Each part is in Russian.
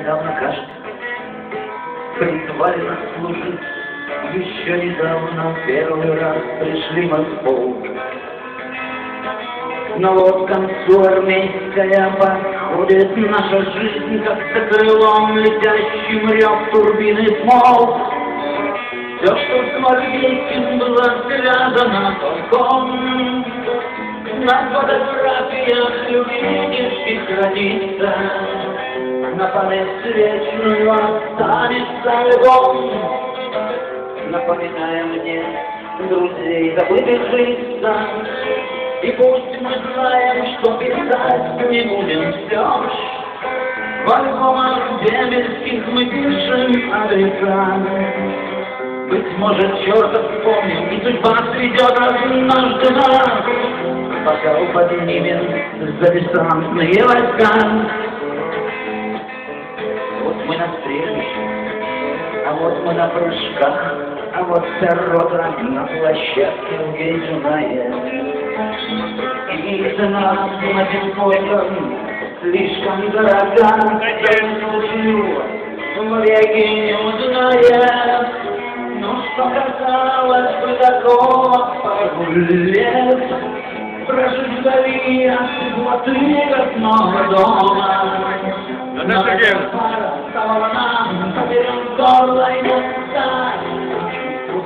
недавно, кажется, призвали служить. Еще недавно первый раз пришли мы в полк. Но вот к концу армейская подходит наша жизнь, как за крылом летящим рев турбины смолк. Все, что с гвардейским было связано толком, на фотографиях любительских родится, на память вечную останется альбом. Напоминая мне друзей забытых лица, и пусть мы знаем, что писать не будем все В альбомах демельских мы пишем адреса. Быть может, черта вспомним, и судьба сведет однажды нас, Пока поднимем за десантные войска. На стрельбище, а вот мы на прыжках, а вот вся рота на площадке. И цена один поем слишком дорога, слушаю, в веки не узнает. Ну что казалось бы такого пару лет, Прожить вдали от теплоты родного дома. Наташа Сергеевна.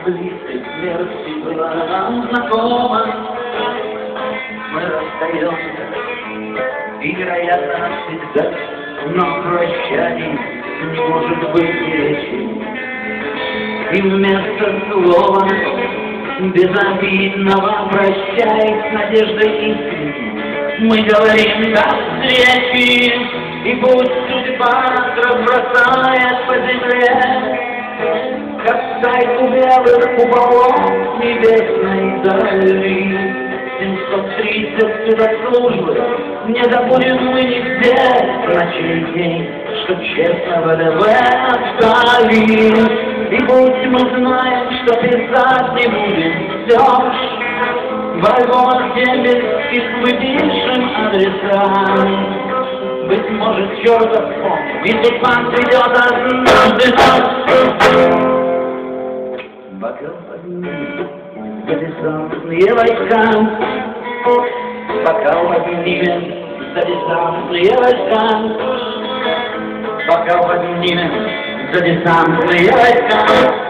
Близкой смерти было нам знакомо. Мы расстаемся, и, вероятно, навсегда, но прощаний не может быть речи. И вместо слова безобидного прощай с надеждой искренней мы говорим до встречи, и пусть судьба разбросает по земле, как стайку белых куполов небесной дали. 730 спецслужбы, не забудем мы нигде на чей день, что честно ВДВ отстали. И пусть мы знаем, что писать не будем все ж, в альбомах дембельских мы пишем адреса. Быть может, черта вспомним, и судьба придет однажды нас. Бокал поднимем за десантные войска, Бокал поднимем за десантные войска, Бокал поднимем за десантные войска.